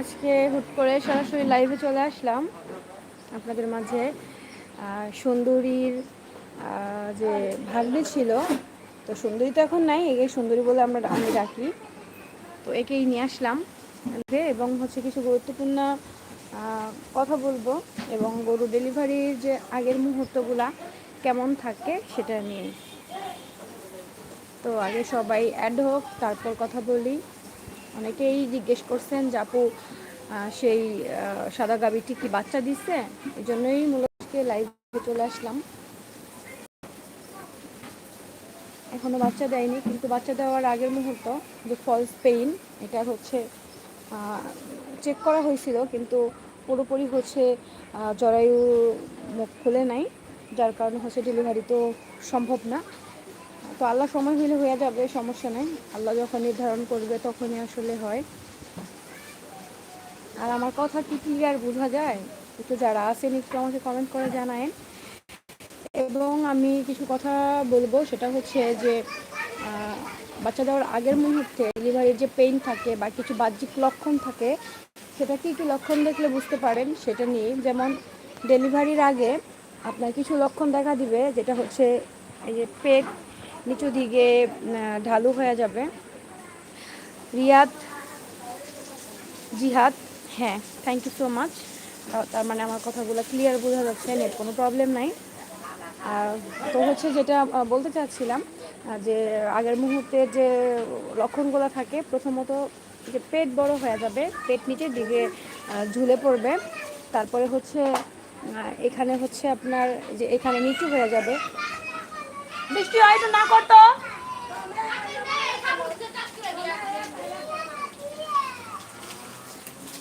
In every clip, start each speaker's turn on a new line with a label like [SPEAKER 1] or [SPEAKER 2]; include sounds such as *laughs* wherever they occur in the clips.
[SPEAKER 1] আজকে হুট করে সরাসরি লাইভে চলে আসলাম আপনাদের মাঝে। সুন্দরীর যে ভাগ্নে ছিল, তো সুন্দরী তো এখন নাই, একে সুন্দরী বলে আমরা আমি ডাকি। তো একেই নিয়ে আসলাম এবং হচ্ছে কিছু গুরুত্বপূর্ণ কথা বলব এবং গরু ডেলিভারির যে আগের মুহূর্তগুলা কেমন থাকে সেটা নিয়ে। তো আগে সবাই অ্যাড হোক তারপর কথা বলি। অনেকেই জিজ্ঞেস করছেন যে আপু সেই সাদা গাবিটি কি বাচ্চা দিচ্ছে এই জন্যই মূলত লাইভে চলে আসলাম। এখনও বাচ্চা দেয়নি, কিন্তু বাচ্চা দেওয়ার আগের মুহূর্ত, যে ফলস পেইন এটা হচ্ছে চেক করা হয়েছিল, কিন্তু পুরোপুরি হচ্ছে জরায়ু মুখ খুলে নাই, যার কারণে হচ্ছে ডেলিভারি তো সম্ভব না। তো আল্লাহ সময় হলে হয়ে যাবে, সমস্যা নেই। আল্লাহ যখন নির্ধারণ করবে তখনই আসলে হয়। আর আমার কথা কি ক্লিয়ার বোঝা যায়? একটু যারা আছেন একটু আমাকে কমেন্ট করে জানায়েন। এবং আমি কিছু কথা বলব, সেটা হচ্ছে যে বাচ্চা দেওয়ার আগের মুহূর্তে ডেলিভারির যে পেইন থাকে বা কিছু বাহ্যিক লক্ষণ থাকে সেটা কি কি লক্ষণ দেখলে বুঝতে পারেন। সেটা নিয়ে যেমন ডেলিভারির আগে আপনার কিছু লক্ষণ দেখা দিবে, যেটা হচ্ছে এই যে পেট নিচু দিকে ঢালু হয়ে যাবে। রিয়াদ, জিহাদ হ্যাঁ থ্যাংক ইউ সো মাচ তার মানে আমার কথাগুলো ক্লিয়ার বোঝা যাচ্ছে নেট কোনো প্রবলেম নাই। তো হচ্ছে যেটা বলতে চাচ্ছিলাম যে আগের মুহূর্তে যে লক্ষণগুলো থাকে, প্রথমত যে পেট বড় হয়ে যাবে, পেট নিচের দিকে ঝুলে পড়বে। তারপরে হচ্ছে এখানে হচ্ছে আপনার যে এখানে নিচু হয়ে যাবে বৃষ্টি হয় না করতো?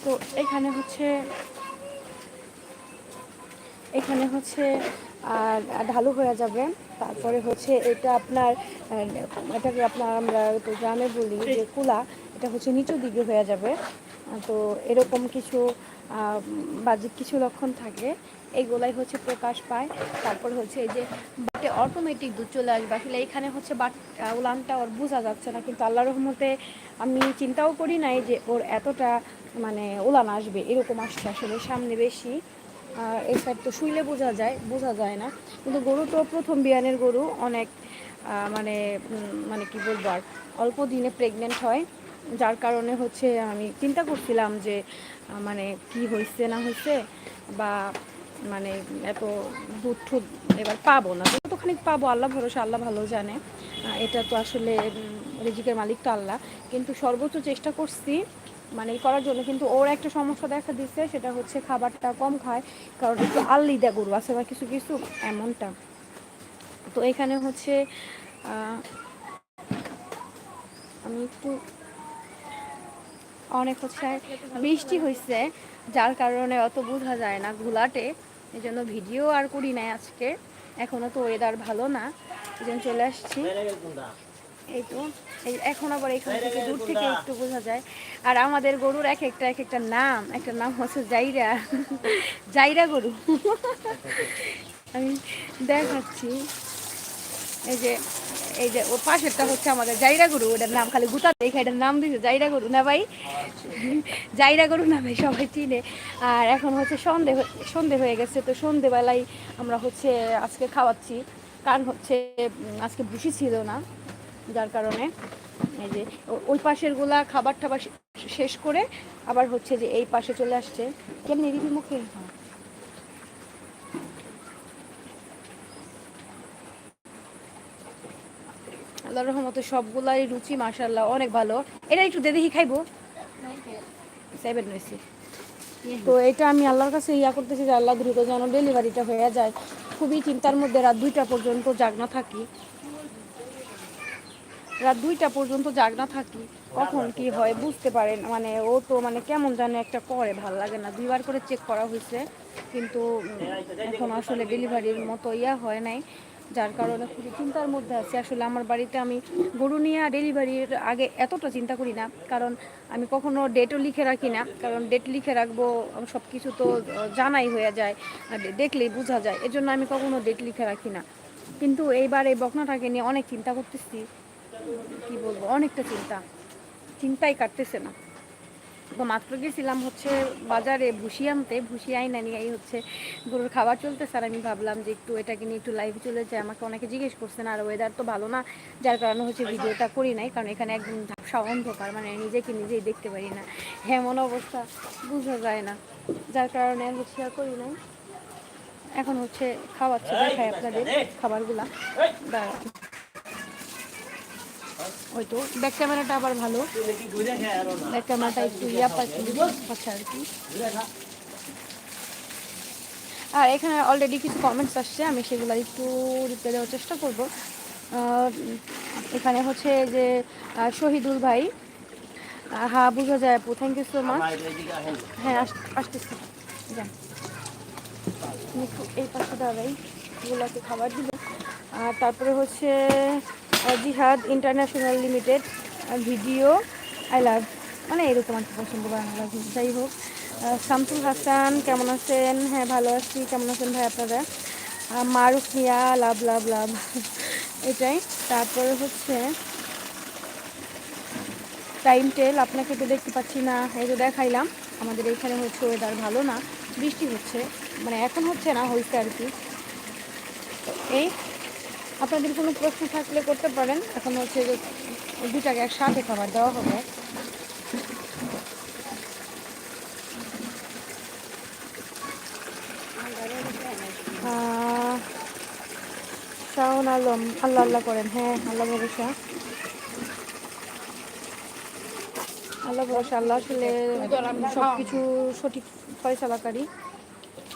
[SPEAKER 1] তো এখানে হচ্ছে এখানে হচ্ছে ঢালু হয়ে যাবে। তারপরে হচ্ছে এটা আপনার এটাকে আপনার আমরা তো গ্রামে বলি যে কুলা, এটা হচ্ছে নিচু দিকে হয়ে যাবে। তো এরকম কিছু বাহ্যিক কিছু লক্ষণ থাকে। এইগুলাই হচ্ছে প্রকাশ পায়। তারপর হচ্ছে এই যে বাটে অটোমেটিক দুধ চলে আসবে। আসলে এখানে হচ্ছে বাট উলানটা ওর বোঝা যাচ্ছে না। কিন্তু আল্লাহ রহমতে আমি চিন্তাও করি নাই যে ওর এতটা মানে উলান আসবে। এরকম আসছে আসলে সামনে বেশি। আর এই সাইড তো শুইলে বোঝা যায় বোঝা যায় না। কিন্তু গরু তো প্রথম বিয়ানের গরু। অনেক মানে মানে কি বলব আর, অল্প দিনে প্রেগনেন্ট হয়। যার কারণে হচ্ছে আমি চিন্তা করছিলাম যে মানে কি হয়েছে না হয়েছে বা মানে এত দুধ এবার পাবো না। যতখানি পাবো আল্লাহ ভরসা, আল্লাহ ভালো জানে। এটা তো আসলে রিজিকের মালিক তো আল্লাহ। কিন্তু সর্বোচ্চ চেষ্টা করছি মানে করার জন্য। কিন্তু ওর একটা সমস্যা দেখা দিচ্ছে সেটা হচ্ছে খাবারটা কম খায়, কারণ একটু আল্লিদা গরু আছে বা কিছু কিছু, এমনটা। তো এখানে হচ্ছে আমি একটু, অনেক হচ্ছে, বৃষ্টি হয়েছে যার কারণে অত বোঝা যায় না, ঘোলাটে। এই জন্য ভিডিও আর করি নাই আজকে। এখনও তো ওয়েদার ভালো না, এই জন্য চলে আসছি। এই তো, এই এখন আবার এখান থেকে দূর থেকে একটু বোঝা যায়। আর আমাদের গরুর এক একটা এক একটা নাম একটা নাম হচ্ছে জাইরা। জাইরা গরু। আমি দেখাচ্ছি। এই যে এই যে ওর পাশেরটা হচ্ছে আমাদের জাইরা গরু, ওটার নাম খালি গুতা দেখে এটার নাম দিয়েছে জাইরা গরু, না ভাই? জাইরা গরু না ভাই, সবাই চিনে। আর এখন হচ্ছে সন্ধে সন্ধে হয়ে গেছে, তো সন্ধেবেলায় আমরা হচ্ছে আজকে খাওয়াচ্ছি। কারণ হচ্ছে আজকে ভুসি ছিল না, যার কারণে এই যে ওই পাশেরগুলা খাবার টাবার শেষ করে আবার হচ্ছে যে এই পাশে চলে আসছে। কেমনি দিবি মুখে আল্লাহ সবগুলাই রুচি অনেক ভালো। এটা একটু দেখি খাইবো। তো এটা আমি আল্লাহর কাছে ইয়া করতেছি যে আল্লাহ দ্রুত যেন ডেলিভারিটা হয়ে যায়। খুবই চিন্তার মধ্যে রাত দুইটা পর্যন্ত জাগনা থাকি। রাত দুইটা পর্যন্ত জাগনা থাকি। কখন কি হয় বুঝতে পারেন মানে ও তো মানে কেমন জানে একটা করে, ভালো লাগে না। দুইবার করে চেক করা হয়েছে। কিন্তু এখন আসলে ডেলিভারির মতো ইয়া হয় নাই। যার কারণে খুবই চিন্তার মধ্যে আছি। আসলে আমার বাড়িতে আমি গরু নিয়ে ডেলিভারির আগে এতটা চিন্তা করি না। কারণ আমি কখনো ডেটও লিখে রাখি না। কারণ ডেট লিখে রাখব সব কিছু তো জানাই হয়ে যায় দেখলেই বোঝা যায়। এজন্য আমি কখনো ডেট লিখে রাখি না। কিন্তু এইবার এই বকনাটাকে নিয়ে অনেক চিন্তা করতেছি। কি বলব? অনেকটা চিন্তা। চিন্তাই কাটতেছে না। তো মাত্র গেছিলাম হচ্ছে বাজারে ভুসি আনতে ভুসি আইনা নিয়ে এই হচ্ছে গরুর খাবার চলতেছে আর আমি ভাবলাম যে একটু এটাকে নিয়ে একটু লাইভ চলে যায় আমাকে অনেকে জিজ্ঞেস করছেন আর ওয়েদার তো ভালো না? যার কারণে হচ্ছে ভিডিওটা করি নাই কারণ এখানে একদম ঝাপসা অন্ধকার মানে নিজেকে নিজেই দেখতে পারি না। এমন অবস্থা বোঝা যায় না। যার কারণে আমি শেয়ার করি নাই। এখন হচ্ছে খাওয়াচ্ছে দেখাই আপনাদের খাবারগুলা। দাঁড়া ওই ব্যাক ক্যামেরাটা আবার ভালো। ব্যাক ক্যামেরাটা একটু ইয়া পাচ্ছি আচ্ছা আর কি। আর এখানে অলরেডি কিছু কমেন্টস আসছে, আমি সেগুলো একটু রিপ্লাই দেওয়ার চেষ্টা করব। এখানে হচ্ছে যে শহীদুল ভাই হ্যাঁ বোঝা যায় আপু থ্যাংক ইউ সো মাচ হ্যাঁ আস- আসতেছি। যান। এই পাশে দাঁড়াই খাবার দিব। আর তারপরে হচ্ছে জিহাদ international limited video, I love মানে এরকম আর কি পছন্দ বাংলা যাই হোক শামসুল হাসান, কেমন আছেন? হ্যাঁ ভালো আছি, কেমন আছেন ভাই আপনারা? মারুফ মিয়া, লাভ লাভ লাভ, *laughs* এটাই। তারপরে হচ্ছে, টাইম টেল, আপনাকে তো দেখতে পাচ্ছি না, এই তো দেখাইলাম, আমাদের এখানে হচ্ছে ওয়েদার ভালো না, বৃষ্টি হচ্ছে মানে এখন হচ্ছে না, হয়েছে আর কি। এই আপনাদের কোনো প্রশ্ন থাকলে করতে পারেন। এখন হচ্ছে যে দুটাকে একসাথে খাবার দেওয়া হবে। শাওন আলম, আল্লাহ আল্লাহ করেন। হ্যাঁ আল্লাহ ভরসা। আল্লাহ ভরসা, আল্লাহ আসলে সব কিছু সঠিক ফয়সালাকারী।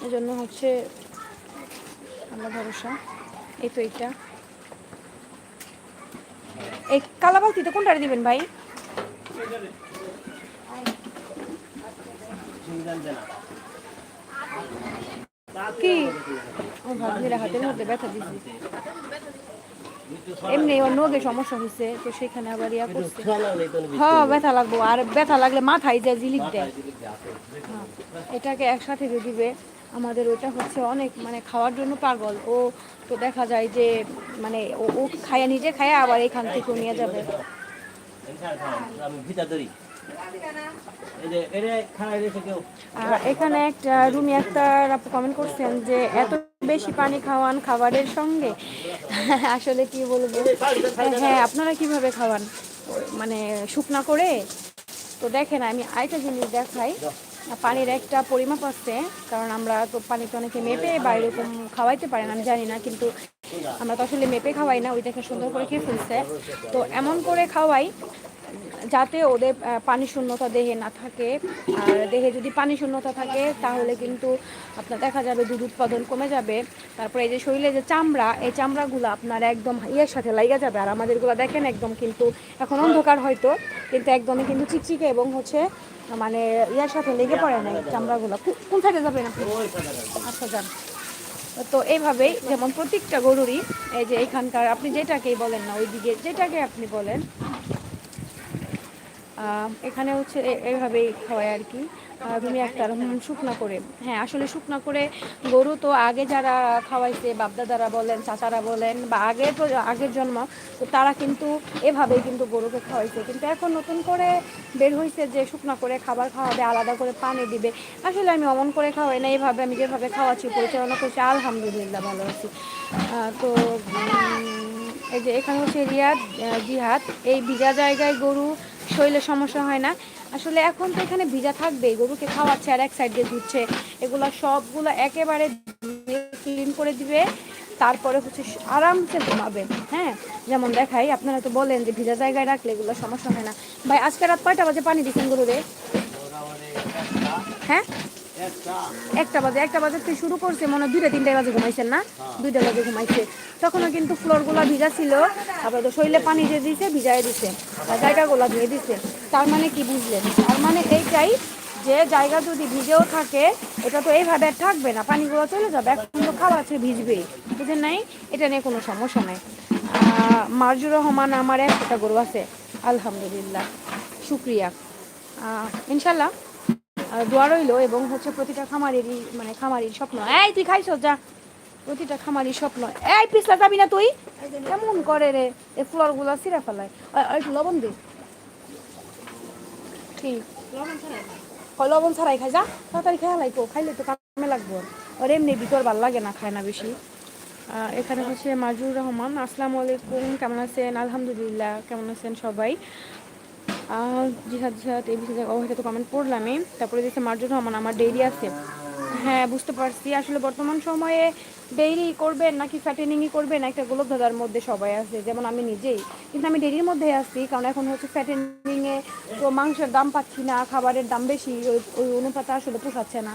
[SPEAKER 1] এই জন্য হচ্ছে আল্লাহ ভরসা। এই তো এইটা। এই কালাবালতিতে কোনটা দিবেন ভাই? কি? ও হাতের মধ্যে ব্যথা দিছি। এমনি ওর নগে সমস্যা হয়েছে তো সেখানে আবার ইয়া করছে। হ্যাঁ ব্যথা লাগবো। আর ব্যথা লাগলে মাথায় যায় জিলিক দেয়। হ্যাঁ, এটাকে একসাথে দিয়ে দিবে আমাদের ওটা হচ্ছে অনেক মানে খাওয়ার জন্য পাগল। ও তো দেখা যায় যে মানে ও ও খায়া, নিজে খায়া আবার এখান থেকে নিয়ে যাবে। এখানে একটা রুমি একটা আপু কমেন্ট করছেন যে, এত বেশি পানি খাওয়ান খাবারের সঙ্গে? আসলে কি বলব? হ্যাঁ আপনারা কীভাবে খাওয়ান? মানে শুকনা করে? তো দেখেন, আমি আরেকটা জিনিস দেখাই। পানির একটা পরিমাপ আছে, কারণ আমরা তো পানিতে অনেকে মেপে বা এরকম খাওয়াইতে পারেন আমি জানি না, কিন্তু আমরা তো আসলে মেপে খাওয়াই না ওই দেখে সুন্দর করে খেয়ে ফেলছে। তো এমন করে খাওয়াই যাতে ওদের পানি শূন্যতা দেহে না থাকে। আর দেহে যদি পানি শূন্যতা থাকে, তাহলে কিন্তু আপনার দেখা যাবে দুধ উৎপাদন কমে যাবে। তারপরে এই যে শরীরে যে চামড়া, এই চামড়াগুলো আপনার একদম ইয়ের সাথে লাগিয়ে যাবে। আর আমাদেরগুলো দেখেন একদম কিন্তু এখন অন্ধকার হয়তো, কিন্তু একদমই কিন্তু চিকচিকে এবং হচ্ছে মানে ইয়ার সাথে লেগে পড়ে না চামড়াগুলো। কোন সাইডে যাবেন আপনি? আচ্ছা যান। তো এইভাবেই যেমন প্রত্যেকটা গরুরই, এই যে এখানকার আপনি যেটাকেই বলেন না, ওইদিকে যেটাকে আপনি বলেন এখানে হচ্ছে এ- এইভাবেই খাওয়ায় আর কি। তুমি একটা শুকনা করে। হ্যাঁ আসলে শুকনা করে গরু তো আগে যারা খাওয়াইছে, বাপদাদারা বলেন, চাচারা বলেন, বা আগে আগের জন্ম, তো তারা কিন্তু এভাবেই কিন্তু গরুকে খাওয়াইছে। কিন্তু এখন নতুন করে বের হয়েছে যে শুকনা করে খাবার খাওয়াবে, আলাদা করে পানি দিবে। আসলে আমি অমন করে খাওয়াই না, এভাবে আমি যেভাবে খাওয়াচ্ছি, পরিচালনা করছি, আলহামদুলিল্লাহ ভালো আছি। তো এই যে এখানে হচ্ছে রিয়াদ জিহাদ, এই ভিজা জায়গায় গরু শরীরে সমস্যা হয় না। আসলে এখন তো এখানে ভিজা থাকবে গরুকে খাওয়াচ্ছে আর এক সাইড দিয়ে ধুচ্ছে। এগুলো সবগুলো একেবারে ক্লিন করে দিবে, তারপরে হচ্ছে আরামসে ঘুমাবে। হ্যাঁ? যেমন দেখাই, আপনারা তো বলেন যে ভিজা জায়গায় রাখলে এগুলো সমস্যা হয় না। ভাই, আজকে রাত কয়টা বাজে পানি দিচ্ছেন গরুরে? হ্যাঁ? একটা বাজে একটা বাজে থেকে শুরু করছে মনে হয় দুইটা তিনটা বাজে ঘুমাইছেন না? দুইটা বাজে ঘুমাইছে। তখনও কিন্তু ফ্লোরগুলো ভিজা ছিল। তারপরে তো শরীরে পানি দিয়ে দিছে ভিজাই দিছে আর জায়গাগুলো ধুয়ে দিছে। তার মানে কি বুঝলেন? তার মানে এইটাই যে জায়গা যদি ভিজেও থাকে এটা তো এইভাবে আর থাকবে না পানিগুলো চলে যাবে। এখন তো খাওয়া আছে ভিজবেই বুঝেন নাই? এটা নিয়ে কোনো সমস্যা নাই। আহ, মার্জুর রহমান আমার একটা গরু আছে। আলহামদুলিল্লাহ। শুক্রিয়া। আহ, ইনশাল্লাহ দোয়া রইল এবং হচ্ছে প্রতিটা খামারেরই মানে খামারির স্বপ্ন। এই, তুই খাইছ, যা। প্রতিটা খামারির স্বপ্ন। এই পিছলা যাবি না তুই? কেমন করে রে? এই ফ্লোরগুলা সিরা ফেলায় আর একটু লবণ দে। কি লবণ ছাড়াই খাই, যা। তাড়াতাড়ি খেয়া লাইকো খাইলে তো কামে লাগবো। ওর এমনি ভিতর ভালো লাগে না, খায় না বেশি। এখানে হচ্ছে মাজুর রহমান, আসসালামু আলাইকুম। কেমন আছেন? আলহামদুলিল্লাহ, কেমন আছেন সবাই? জিহাদ জিহাদ, এই বিষয়ে এটা তো কমেন্ট পড়লামই। তারপরে দিচ্ছে মার্জুর রহমান, আমার ডেইরি আছে। হ্যাঁ বুঝতে পারছি। আসলে বর্তমান সময়ে ডেইরি করবেন নাকি ফ্যাটেনিংই করবেন? একটা গোলক ধাঁধার মধ্যে সবাই আছে, যেমন আমি নিজেই। কিন্তু আমি ডেইরির মধ্যে আছি, কারণ এখন হচ্ছে ফ্যাটেনিংয়ে তো মাংসের দাম পাচ্ছি না, খাবারের দাম বেশি, ওই ওই অনুপাতে আসলে পোষাচ্ছে না।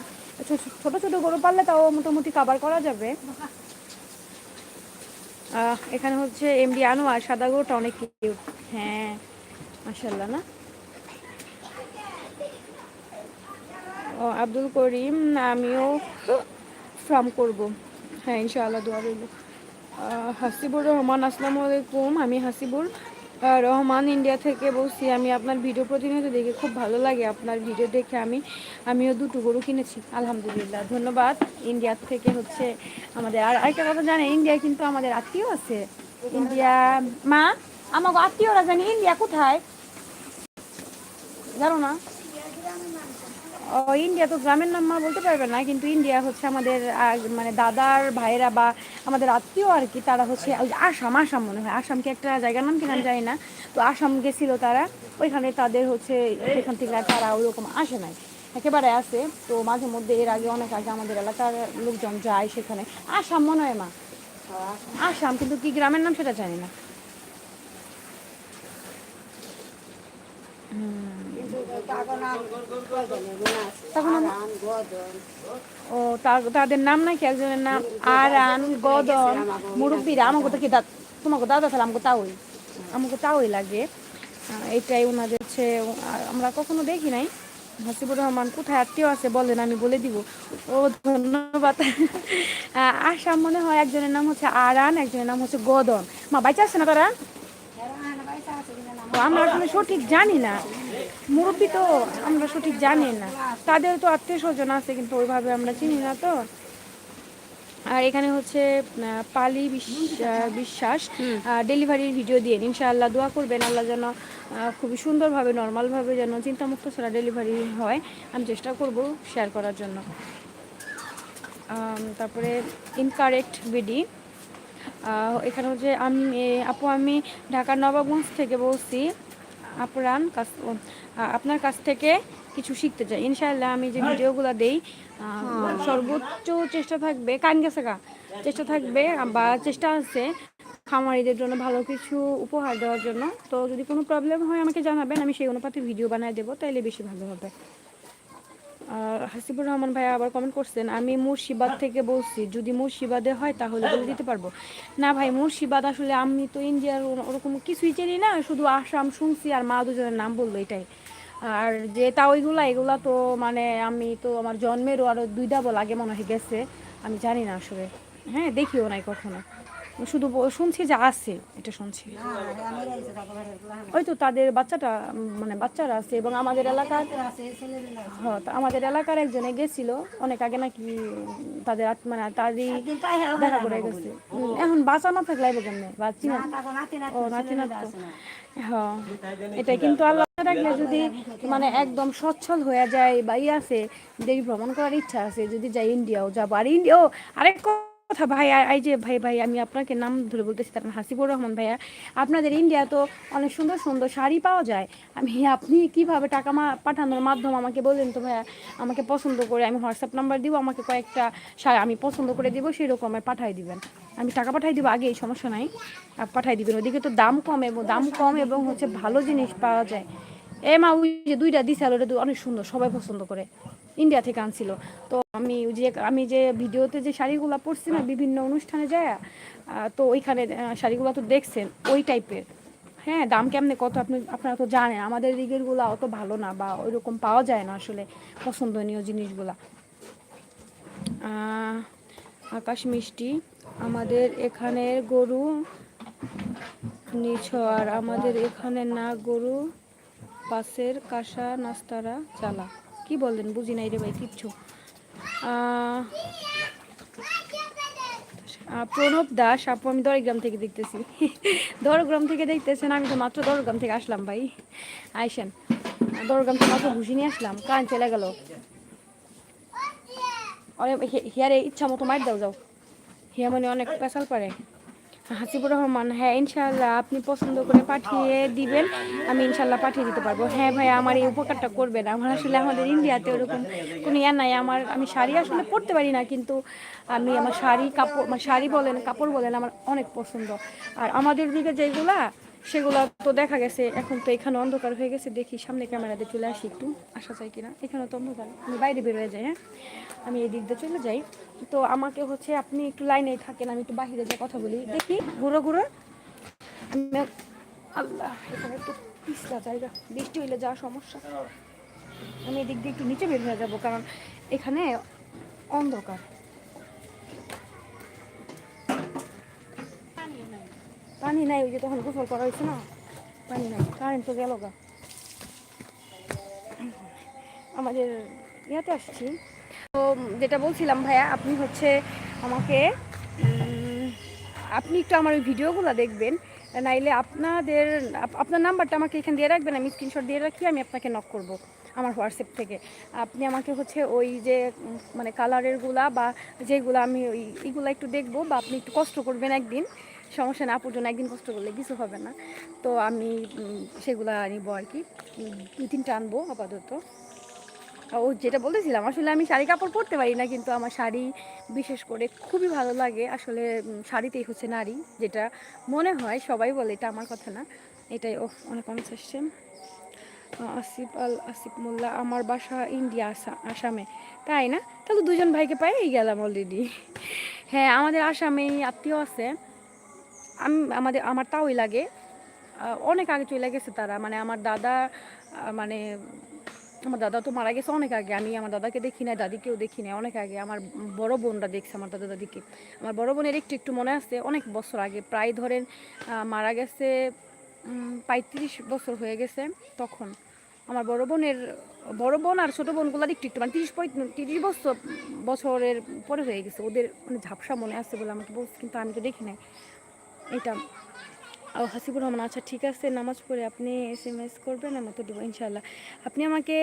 [SPEAKER 1] ছোট ছোট গরু পাললে তাও মোটামুটি কাবার করা যাবে। এখানে হচ্ছে এমডি আনোয়ার, সাদা গরুটা অনেক কিউট হ্যাঁ। মাসাল্লাহ না? ও আব্দুল করিম আমিও ফার্ম করব। হ্যাঁ ইনশাআল্লাহ দোয়া রইল। হাসিবুর রহমান, আসসালামু আলাইকুম। আমি হাসিবুর রহমান ইন্ডিয়া থেকে বলছি, আমি আপনার ভিডিও প্রতিনিয়ত দেখে খুব ভালো লাগে। আপনার ভিডিও দেখে আমি, আমিও দুটো গরু কিনেছি, আলহামদুলিল্লাহ। ধন্যবাদ। ইন্ডিয়া থেকে হচ্ছে আমাদের, আর আরেকটা কথা জানে ইন্ডিয়া কিন্তু আমাদের আত্মীয় আছে। ইন্ডিয়া, মা? আমাকে আত্মীয়রা জানি, ইন্ডিয়া কোথায়? জানো না? ও, ইন্ডিয়া তো গ্রামের নাম মা বলতে পারবে না, কিন্তু ইন্ডিয়া হচ্ছে আমাদের মানে দাদার ভাইয়েরা বা আমাদের আত্মীয় আর কি, তারা হচ্ছে আসাম আসাম মনে হয়। আসাম কি একটা জায়গার নাম কিনা জানি না। তো আসাম গেছিল তারা, ওইখানে তাদের হচ্ছে সেখান থেকে তারা ওরকম আসে নাই। একেবারে আসে, তো মাঝে মধ্যে এর আগে, অনেক আগে আমাদের এলাকার লোকজন যায় সেখানে। আসাম মনে হয় মা। আসাম, কিন্তু কি গ্রামের নাম সেটা জানি না। তখন ও তাদের নাম নাকি একজনের নাম আরান গদন মুরব্বীরা আমাকে তো কি দা তোমাকে দাদা তাহলে আমাকে তাওই আমাকে তাওই লাগে এটাই ওনাদের হচ্ছে আমরা কখনো দেখি নাই হাসিবুর রহমান কোথায় আত্মীয় আছে বলেন আমি বলে দিব ও ধন্যবাদ আসাম মনে হয় একজনের নাম হচ্ছে আরান একজনের নাম হচ্ছে গদন মা বাইচা আছে না তারা আমরা আসলে সঠিক জানি না মুরব্বী তো আমরা সঠিক জানি না। তাদের তো আত্মীয় স্বজন আছে কিন্তু ওইভাবে আমরা চিনি না তো। আর এখানে হচ্ছে পালি বিশ- বিশ্বাস। ডেলিভারির ভিডিও দিয়ে ইনশাআল্লাহ দোয়া করবেন আল্লাহ যেন খুবই সুন্দরভাবে নর্মালভাবে যেন চিন্তামুক্ত ছাড়া ডেলিভারি হয়। আমি চেষ্টা করব শেয়ার করার জন্য। তারপরে ইনকারেক্ট বিডি এখানে হচ্ছে আমি আপু আমি ঢাকার নবাবগঞ্জ থেকে বলছি। আপুরান কাছ আপনার কাছ থেকে কিছু শিখতে চাই। ইনশাআল্লাহ আমি যে ভিডিওগুলো দেই সর্বোচ্চ চেষ্টা থাকবে কান গেছে গা চেষ্টা থাকবে বা চেষ্টা আছে খামারিদের জন্য ভালো কিছু উপহার দেওয়ার জন্য। তো যদি কোনো প্রবলেম হয় আমাকে জানাবেন আমি সেই অনুপাতে ভিডিও বানিয়ে দেবো তাইলে বেশি ভালো হবে। হাসিবুর রহমান ভাই আবার কমেন্ট করছেন, আমি মুর্শিবাদ থেকে বলছি, যদি মুর্শিবাদে হয় তাহলে বলে দিতে পারব। না ভাই মুর্শিবাদ আসলে আমি তো ইন্ডিয়ার ওরকম কিছুই চিনি না, শুধু আসাম শুনছি আর মা দুজনের নাম বলল এটাই। আর যে তা ওইগুলা, এগুলা তো মানে আমি তো আমার জন্মেরও আরও দুই ডাবল আগে মনে হয় গেছে, আমি জানি না আসলে। হ্যাঁ দেখিও নাই কখনো। শুধু শুনছি যে আছে, এটা শুনছি। ওই তো তাদের বাচ্চাটা মানে বাচ্চারা আছে এবং আমাদের এলাকার হ্যাঁ আমাদের এলাকার একজনে গেছিল, অনেক আগে নাকি তাদের মানে তারই দেখা করে গেছে। এখন বাঁচা না থাকলে আইবো কেমনে? বাঁচি না ও, নাতি তো হ্যাঁ এটাই কিন্তু আল্লাহ রাখলে যদি মানে একদম সচ্ছল হয়ে যায় বা ই আছে, দেবী ভ্রমণ করার ইচ্ছা আছে, যদি যাই ইন্ডিয়াও যাব। আর ইন্ডিয়াও আরেক কথা ভাই এই যে ভাই ভাই, আমি আপনাকে নাম ধরে বলতেছি তার হাসিবুর রহমান ভাইয়া। আপনাদের ইন্ডিয়া তো অনেক সুন্দর সুন্দর শাড়ি পাওয়া যায়। আমি, আপনি কীভাবে টাকা পাঠানোর মাধ্যম আমাকে বললেন তো ভাইয়া? আমাকে পছন্দ করে আমি হোয়াটসঅ্যাপ নাম্বার দিব, আমাকে কয়েকটা শাড়ি আমি পছন্দ করে দিব সেই রকমের পাঠাই দিবেন। আমি টাকা পাঠাই দিব আগে এই সমস্যা নাই। পাঠাই দিবেন, ওদিকে তো দাম কম এবং, দাম কম এবং হচ্ছে ভালো জিনিস পাওয়া যায়। এ মা, ওই যে দুইটা দিছে ওটা অনেক সুন্দর, সবাই পছন্দ করে। ইন্ডিয়া থেকে আনছিল। তো আমি যে আমি যে ভিডিওতে যে শাড়িগুলো পরছি না, বিভিন্ন অনুষ্ঠানে যায় তো ওইখানে শাড়িগুলো তো দেখছেন, ওই টাইপের হ্যাঁ দাম কেমনে কত আপনি, আপনারা তো জানেন, আমাদের দিকেরগুলো অত ভালো না বা ওইরকম পাওয়া যায় না আসলে পছন্দনীয় জিনিসগুলা। আকাশ মিষ্টি, আমাদের এখানের গরু নিছ আর আমাদের এখানে না গরু, পাশের কাঁসা, নাস্তারা, চালা। কি বললেন বুঝি নাই রে ভাই, কিচ্ছু। প্রণব দাস, আপু, আমি দরগ্রাম থেকে দেখতেছি। *laughs* দরগ্রাম থেকে দেখতেছেন, আমি তো মাত্র দরগ্রাম থেকে আসলাম ভাই। আইসেন। দরগ্রাম থেকে মাত্র ঘুষি নিয়ে আসলাম, কান চলে গেল। হিয়ারে ইচ্ছা মতো মার দাও, যাও। হিয়া মানে অনেক পেশাল পারে। হাসিবুর রহমান হ্যাঁ ইনশাল্লাহ আপনি পছন্দ করে পাঠিয়ে দিবেন, আমি ইনশাল্লাহ পাঠিয়ে দিতে পারব। হ্যাঁ ভাই, আমার এই উপকারটা করবেন। আমার আসলে আমাদের ইন্ডিয়াতে ওরকম কোনো ইয়া নাই। আমার, আমি শাড়ি আসলে পরতে পারি না, কিন্তু আমি আমার শাড়ি, কাপড় শাড়ি বলেন, কাপড় বলেন, আমার অনেক পছন্দ। আর আমাদের দিকে যেগুলা সেগুলো তো দেখা গেছে, এখন তো এখানে অন্ধকার হয়ে গেছে, দেখি সামনে ক্যামেরাতে চলে আসি একটু, আসা চাই কিনা। এখানে তো অন্ধকার, আমি বাইরে বের হয়ে যাই হ্যাঁ? আমি এই দিক দিয়ে চলে যাই। তো আমাকে হচ্ছে আপনি একটু লাইনে থাকেন, আমি একটু বাইরে যে কথা বলি। দেখি, ঘুরো ঘুরো। আল্লাহ, এখানে একটু পিছলা জায়গা, বৃষ্টি হইলে যা সমস্যা। আমি এদিক দিয়ে একটু নিচে বের হয়ে যাব, কারণ এখানে অন্ধকার। পানি নাই, ওই যে তখন গোসল করা হয়েছে না? পানি নাই কারেন্ট তো গেল গা। আমাদের ইয়াতে আসছি। তো যেটা বলছিলাম, ভাইয়া, আপনি হচ্ছে আমাকে আপনি একটু আমার ওই ভিডিওগুলো দেখবেন, নাইলে আপনাদের আপনার নাম্বারটা আমাকে এখানে দিয়ে রাখবেন, আমি স্ক্রিনশট দিয়ে রাখি, আমি আপনাকে নক করব আমার হোয়াটসঅ্যাপ থেকে। আপনি আমাকে হচ্ছে ওই যে মানে কালারেরগুলা বা যেগুলো আমি ওই, এগুলো একটু দেখব বা আপনি একটু কষ্ট করবেন একদিন। সমস্যা না আপুর জন্য একদিন কষ্ট করলে কিছু হবে না। তো আমি সেগুলা নিব আর কি। দুই তিনটা আনব আপাতত। ও যেটা বলতেছিলাম, আসলে আমি শাড়ি কাপড় পরতে পারি না, কিন্তু আমার শাড়ি বিশেষ করে খুবই ভালো লাগে। আসলে শাড়িতেই হচ্ছে নারী, যেটা মনে হয়, সবাই বলে, এটা আমার কথা না। এটাই ও অনেক মানুষ আসছে। আসিফ আল, আসিফ মোল্লা, আমার বাসা ইন্ডিয়া আসামে। তাই না? তাহলে দুজন ভাইকে পাই গেলাম অলরেডি হ্যাঁ আমাদের আসামেই আত্মীয় আছে। আমি, আমাদের, আমার তাওই লাগে। অনেক আগে চলে গেছে তারা। মানে আমার দাদা মানে আমার দাদা তো মারা গেছে অনেক আগে। আমি আমার দাদাকে দেখি নাই, দাদিকেও দেখি নাই অনেক আগে। আমার বড় বোনরা দেখছে আমার দাদা, দাদিকে। আমার বড় বোনের একটু একটু মনে আছে, অনেক বছর আগে। প্রায় ধরেন মারা গেছে পঁয়ত্রিশ বছর হয়ে গেছে তখন। আমার বড় বোনের, বড় বোন আর ছোটো বোনগুলোর একটু একটু মানে তিরিশ তিরিশ বছর, বছরের পরে হয়ে গেছে। ওদের মানে ঝাপসা মনে আছে বলে আমাকে বলছে, কিন্তু আমি তো দেখি নাই। এটা। ও হাসিবুর রহমান আচ্ছা ঠিক আছে নামাজ পড়ে আপনি এস এম এস করবেন আমি তো দেবো ইনশাল্লাহ আপনি আমাকে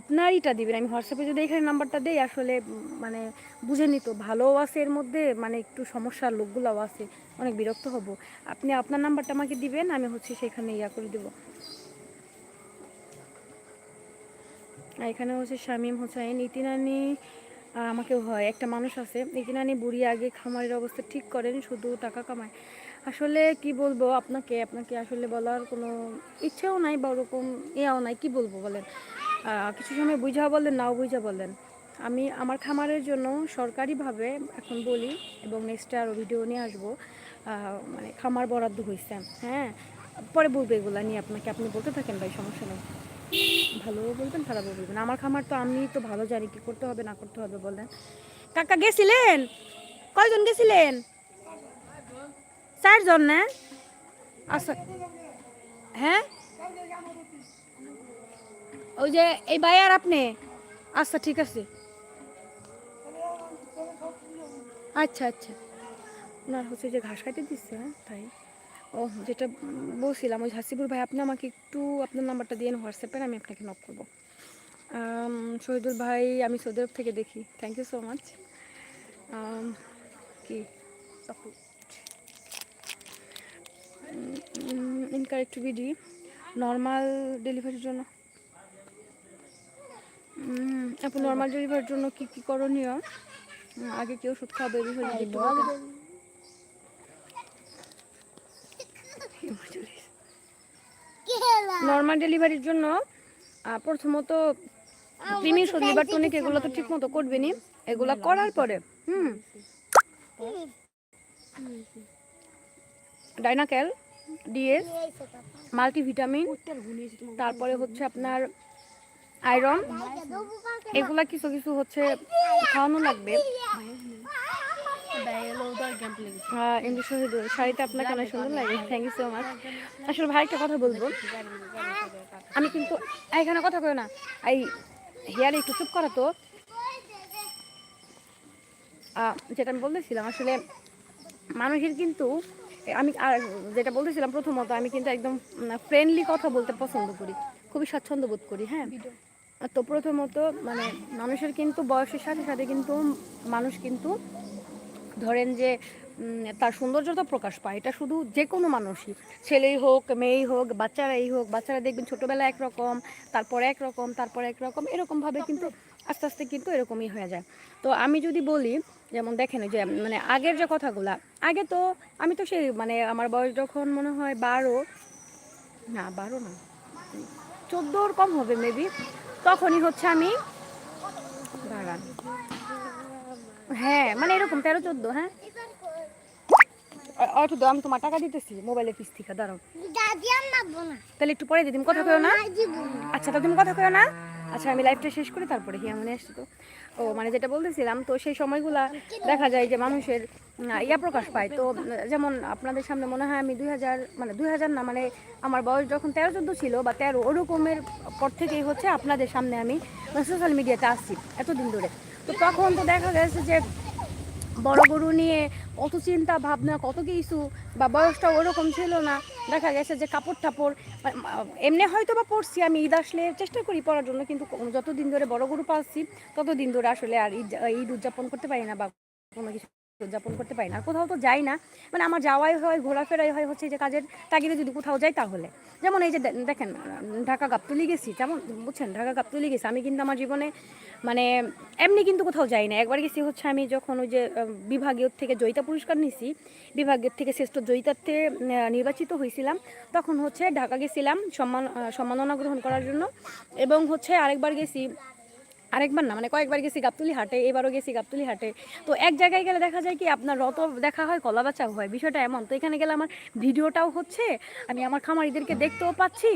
[SPEAKER 1] আপনারইটা দিবেন আমি হোয়াটসঅ্যাপে যদি এখানে নাম্বারটা দেই আসলে মানে বুঝে নিত ভালোও আছে এর মধ্যে মানে একটু সমস্যার লোকগুলোও আছে অনেক বিরক্ত হব। আপনি আপনার নাম্বারটা আমাকে দিবেন আমি হচ্ছে সেখানে ইয়া করে দেবো। আর এখানে হচ্ছে শামীম হোসাইন ইতিনানি আহ, আমাকেও হয় একটা মানুষ আছে ইতিনানি বুড়ি আগে খামারের অবস্থা ঠিক করেন শুধু টাকা কামায়। আসলে কি বলব আপনাকে? আপনাকে আসলে বলার কোনো ইচ্ছেও নাই বা ওরকম ইয়েও নাই। কি বলব বলেন? কিছু সময় বুঝা বলেন, নাও বুঝা বলেন। আমি আমার খামারের জন্য সরকারিভাবে এখন বলি এবং নেক্সটে আরও ভিডিও নিয়ে আসব। মানে খামার বরাদ্দ হয়েছে হ্যাঁ? পরে বলব এগুলো নিয়ে আপনাকে। আপনি বলতে থাকেন ভাই, সমস্যা নেই। ভালোও বলবেন, খারাপও বলবেন। আমার খামার তো আমি তো ভালো জানি কি করতে হবে, না করতে হবে বলেন। কাকা গেছিলেন? কয়জন গেছিলেন? চারজন? না আচ্ছা। হ্যাঁ? ওই যে এই ভাই আর আপনি? আচ্ছা ঠিক আছে। আচ্ছা আচ্ছা। ওনার হচ্ছে যে ঘাস খাইতে দিচ্ছে হ্যাঁ, তাই। ও যেটা বলছিলাম ওই হাসিবুর ভাই আপনি আমাকে একটু আপনার নাম্বারটা দিয়ে হোয়াটসঅ্যাপে আমি আপনাকে নক করব। শহীদুল ভাই আমি সৌদি থেকে দেখি। থ্যাংক ইউ সো মাচ কি? ইনকারেক্ট বিডি নর্মাল ডেলিভারির জন্য। আপু নর্মাল ডেলিভারির জন্য কি কি করণীয়? আগে কি ওষুধ খাবে এই বিষয়ে যদি নর্মাল ডেলিভারির জন্য প্রথমত প্রিমিয়ার লিভার টনিক এগুলো তো ঠিক মতো করবেনি এগুলা করার পরে হুম। ডাইনাক্যাল ডিএস মাল্টিভিটামিন তারপরে হচ্ছে আপনার আয়রন এগুলা কিছু কিছু হচ্ছে খাওয়ানো লাগবে। আহ, শাড়িটা সুন্দর লাগে। থ্যাংক ইউ সো মাচ আসলে ভাই একটা কথা বলব। আমি কিন্তু এখানে কথা কই না। এই হেয়ার একটু চুপ করা তো। যেটা আমি বলতেছিলাম আসলে মানুষের কিন্তু আমি আর যেটা বলতেছিলাম প্রথমত আমি কিন্তু একদম ফ্রেন্ডলি কথা বলতে পছন্দ করি। খুবই স্বাচ্ছন্দ্য বোধ করি হ্যাঁ? তো প্রথমত মানে মানুষের কিন্তু বয়সের সাথে সাথে কিন্তু মানুষ কিন্তু ধরেন যে তার সৌন্দর্যতা প্রকাশ পায়। এটা শুধু যে কোনো মানুষই ছেলেই হোক মেয়েই হোক বাচ্চারাই হোক বাচ্চারা দেখবেন ছোটোবেলা একরকম তারপরে একরকম তারপরে একরকম এরকমভাবে কিন্তু আস্তে আস্তে কিন্তু এরকমই হয়ে যায়। তো আমি যদি বলি যেমন দেখেন যে মানে আগের যে কথাগুলা আগে তো আমি তো সেই মানে আমার বয়স যখন মনে হয় বারো না বারো না চোদ্দোর কম হবে মেবি তখনই হচ্ছে আমি দাঁড়ান। হ্যাঁ মানে এরকম তেরো চোদ্দ হ্যাঁ? অটো দাও আমি তোমার টাকা দিতেছি মোবাইলের পিস থেকে দাঁড়াও। তাহলে একটু পরে দিদি কথা কেউ না? আচ্ছা তো তুমি কথা কেউ না? আচ্ছা আমি লাইফটা শেষ করে তারপরে হিয়া মনে আসছি তো। ও মানে যেটা বলতেছিলাম, তো সেই সময়গুলা দেখা যায় যে মানুষের ইয়া প্রকাশ পায়। তো যেমন আপনাদের সামনে মনে হয় আমি দুই হাজার মানে দুই হাজার না মানে আমার বয়স যখন তেরো, চোদ্দ ছিল বা তেরো, ওরকমের পর থেকেই হচ্ছে আপনাদের সামনে আমি সোশ্যাল মিডিয়াতে আসছি, এতদিন ধরে। তো তখন তো দেখা গেছে যে বড় গরু নিয়ে কত চিন্তা, ভাবনা, কত কিছু, বা বয়সটা ওরকম ছিল না। দেখা গেছে যে কাপড় টাপড় এমনি হয়তো বা পড়ছি আমি ঈদ আসলে চেষ্টা করি পড়ার জন্য, কিন্তু যতদিন ধরে বড় গরু পাচ্ছি ততদিন ধরে আসলে আর ঈদ ঈদ উদযাপন করতে পারি না বা কোনো কিছু উদযাপন করতে পারি না। আর কোথাও তো যাই না। মানে আমার যাওয়াই হয় ঘোরাফেরাই হয় হচ্ছে যে কাজের তাগিদে যদি কোথাও যাই তাহলে। যেমন এই যে দেখেন ঢাকা গাবতলি গেছি যেমন বুঝছেন ঢাকা গাবতলি গেছি। আমি কিন্তু আমার জীবনে মানে এমনি কিন্তু কোথাও যাই না। একবার গেছি হচ্ছে আমি যখন ওই যে বিভাগীয় থেকে জয়িতা পুরস্কার নিছি বিভাগীয় থেকে শ্রেষ্ঠ জয়িতাতে আহ, নির্বাচিত হয়েছিলাম। তখন হচ্ছে ঢাকা গেছিলাম সম্মান সম্মাননা গ্রহণ করার জন্য। এবং হচ্ছে আরেকবার গেছি আরেকবার না মানে কয়েকবার গেছি গাবতুলি হাটে, এবারও গেছি গাবতুলি হাটে। তো এক জায়গায় গেলে দেখা যায় কি, আপনার রত দেখা হয়, কলা বাঁচাও হয়, বিষয়টা এমন। তো এখানে গেলে আমার ভিডিওটাও হচ্ছে, আমি আমার খামারিদেরকে দেখতেও পাচ্ছি,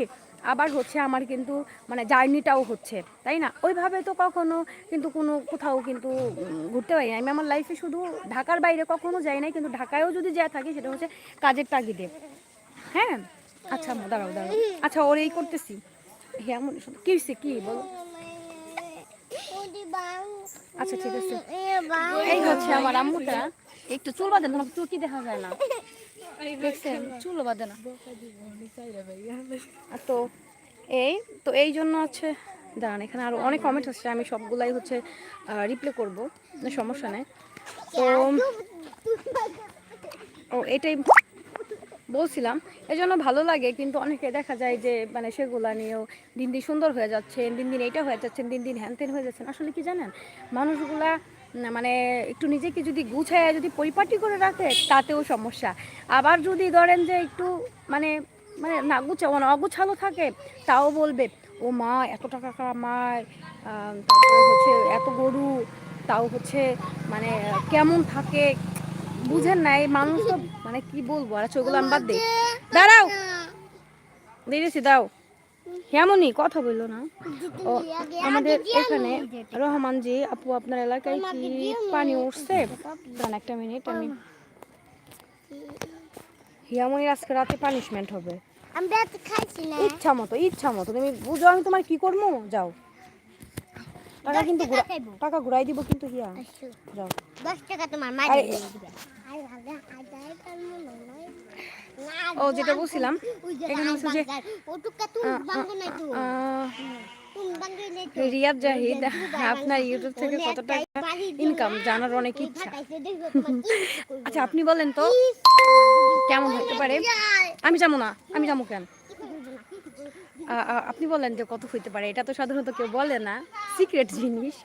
[SPEAKER 1] আবার হচ্ছে আমার কিন্তু মানে জার্নিটাও হচ্ছে, তাই না? ওইভাবে তো কখনো কিন্তু কোনো কোথাও কিন্তু ঘুরতে পারি আমি আমার লাইফে শুধু ঢাকার বাইরে কখনো যাই নাই, কিন্তু ঢাকায়ও যদি যা থাকি, সেটা হচ্ছে কাজের তাগিদে। হ্যাঁ? আচ্ছা দাঁড়াও দাঁড়াও। আচ্ছা ওর এই করতেছি। হ্যাঁ মনে কি হয়েছে কি? বলো। আচ্ছা ঠিক আছে। এই হচ্ছে আমার আম্মুটা। একটু চুল তোমার চুল কি দেখা যায় না? দেখছেন? বাঁধে না। তো এই তো এই জন্য হচ্ছে দাঁড়ান এখানে আরও অনেক কমেন্ট হচ্ছে আমি সবগুলাই হচ্ছে রিপ্লে করব সমস্যা নেই। তো ও এটাই বলছিলাম এই জন্য ভালো লাগে, কিন্তু অনেকে দেখা যায় যে মানে সেগুলা নিয়েও দিন দিন সুন্দর হয়ে যাচ্ছেন দিন দিন এইটা হয়ে যাচ্ছেন দিন দিন হ্যান ত্যান হয়ে যাচ্ছেন আসলে কি জানেন, মানুষগুলা মানে একটু নিজেকে যদি গুছায় যদি পরিপাটি করে রাখে, তাতেও সমস্যা। আবার যদি ধরেন যে একটু মানে মানে না গুছা মানে অগুছালো থাকে, তাও বলবে, ও মা, এত টাকা কামায় তারপরে হচ্ছে এত গরু, তাও হচ্ছে মানে কেমন থাকে? বুঝেন না এই মানুষ তো মানে কি বলব আর সেগুলো আমি বাদ দিই। দাঁড়াও। দিয়েছি দাও। কেমনই কথা বলল না। ও আমাদের এখানে রহমানজি আপু আপনার এলাকায় কি পানি উঠছে? দাঁড়ান একটা মিনিট আমি হিয়ামনির আজকে রাতে পানিশমেন্ট হবে। ইচ্ছা মতো ইচ্ছা মতো। তুমি বুঝো আমি তোমার কি করব? যাও। টাকা কিন্তু টাকা ঘুরাই দিব কিন্তু হিয়া।
[SPEAKER 2] আচ্ছা,
[SPEAKER 1] যাও।
[SPEAKER 2] দশ টাকা তোমার মা
[SPEAKER 1] ও যেটা বলছিলাম এখানে হচ্ছে যে রিয়াদ জাহিদ আপনার ইউটিউব থেকে কত টাকা ইনকাম জানার অনেক ইচ্ছা। *laughs* আচ্ছা আপনি বলেন তো কেমন হতে পারে? আমি যাব না আমি যাব কেন? আপনি বলেন যে কত হইতে পারে, এটা তো সাধারণত কেউ বলে না সিক্রেট জিনিস।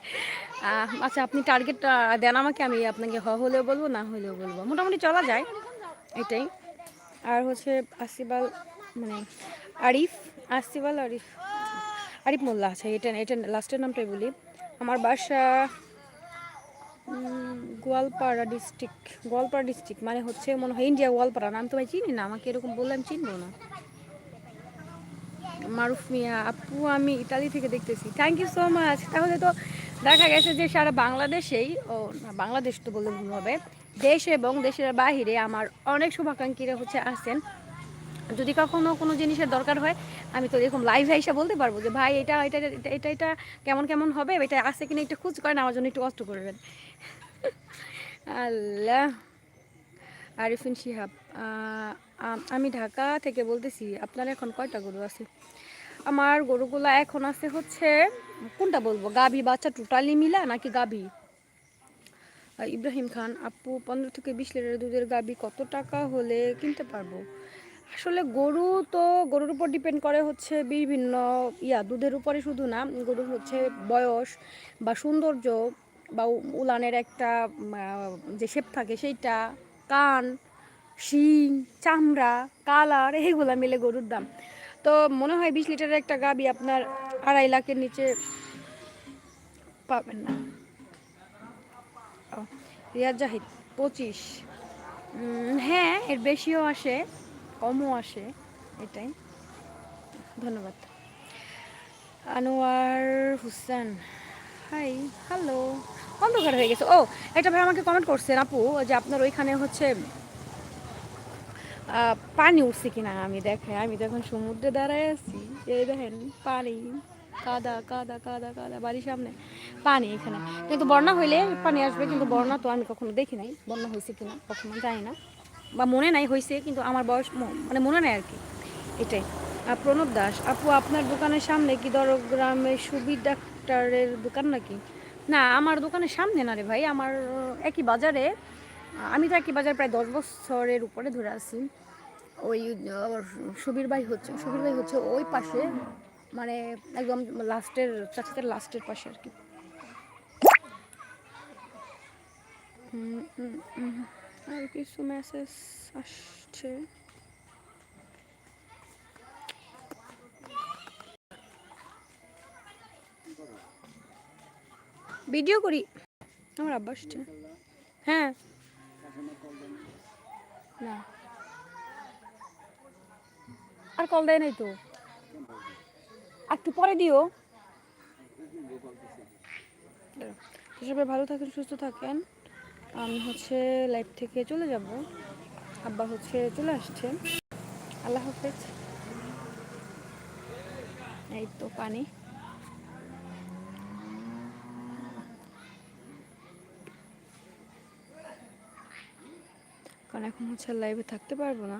[SPEAKER 1] আচ্ছা আপনি টার্গেটটা দেন আমাকে, আমি আপনাকে হ, হলেও বলব, না হলেও বলব। মোটামুটি চলা যায়, এটাই। আর হচ্ছে আসিবাল মানে আরিফ, আসিবাল আরিফ আরিফ মোল্লা আচ্ছা এটা এটা লাস্টের নামটাই বলি। আমার বাসা গোয়ালপাড়া ডিস্ট্রিক্ট গোয়ালপাড়া ডিস্ট্রিক্ট মানে হচ্ছে মনে হয় ইন্ডিয়া গোয়ালপাড়া, নাম তো ভাই চিনি না, আমাকে এরকম বললে আমি চিনবো না। মারুফ মিয়া, আপু, আমি ইতালি থেকে দেখতেছি। থ্যাংক ইউ সো মাচ তাহলে তো দেখা গেছে যে সারা বাংলাদেশেই, ও বাংলাদেশ তো বললে ভুল হবে, দেশ এবং দেশের বাহিরে আমার অনেক শুভাকাঙ্ক্ষীরা হচ্ছে আসেন যদি কখনো কোনো জিনিসের দরকার হয়, আমি তো এরকম লাইভ এসে বলতে পারব যে, ভাই এটা এটা এটা এটা কেমন কেমন হবে? এটা আছে কিনা একটু খোঁজ করেন, আমার জন্য একটু কষ্ট করবেন। *laughs* আল্লাহ। আরিফিন শিহাব। আম- ঢাকা থেকে বলতেছি, আপনার এখন কয়টা গরু আছে? আমার গরুগুলা এখন আছে হচ্ছে, কোনটা বলব? গাভী বাচ্চা টোটালি মিলা নাকি গাভী? ইব্রাহিম খান, আপু, পনেরো থেকে বিশ লিটার দুধের গাভী কত টাকা হলে কিনতে পারব? আসলে গরু তো গরুর উপর ডিপেন্ড করে হচ্ছে বিভিন্ন ইয়া, দুধের উপরে শুধু না গরুর হচ্ছে বয়স বা সৌন্দর্য বা উলানের একটা যে শেপ থাকে সেইটা, কান শিং, চামড়া, কালার এইগুলা মিলে গরুর দাম। তো মনে হয় বিশ লিটারের একটা গাবি আপনার আড়াই লাখের নিচে পাবেন না। রিয়াজ জাহিদ, পঁচিশ। হ্যাঁ এর বেশিও আসে, কমও আসে, এটাই। ধন্যবাদ। Anwar Hussain, hi, hello. অন্ধকার হয়ে গেছে। ও একটা ভাই আমাকে কমেন্ট করছেন, আপু, যে আপনার ওইখানে হচ্ছে পানি উঠছে কিনা আমি দেখে আমি তো এখন সমুদ্রে দাঁড়ায় আছি। এই দেখেন, পানি। কাদা কাদা কাদা কাদা, বাড়ির সামনে পানি এখানে। কিন্তু বন্যা হইলে পানি আসবে, কিন্তু বন্যা তো আমি কখনো দেখি নাই। বন্যা হয়েছে কিনা কখনো জানি না। বা মনে নাই হয়েছে কিন্তু আমার বয়স মানে মনে নাই আর কি। এটাই। আর প্রণব দাস, আপু, আপনার দোকানের সামনে কি দরগ্রামে সুবি ডাক্তারের দোকান নাকি? না, আমার দোকানের সামনে না রে ভাই। আমার একই বাজারে আমি তো বাজার প্রায় দশ বছরের উপরে ধরে আসি ওই সুবীর ভাই হচ্ছে, সুবীর ভাই হচ্ছে ওই পাশে মানে একদম লাস্টের, চাচাদের লাস্টের পাশে আর কি। আর কিছু মেসেজ আসছে। ভিডিও করি? আমার আব্বা আসছে। হ্যাঁ। না। আর কল দেয় নাই তো? একটু পরে দিও। সবাই ভালো থাকেন, সুস্থ থাকেন। আমি হচ্ছে লাইফ থেকে চলে যাব। আব্বা হচ্ছে চলে আসছে। আল্লাহ হাফেজ। এই তো পানি। এখন হচ্ছে লাইভে থাকতে পারব না।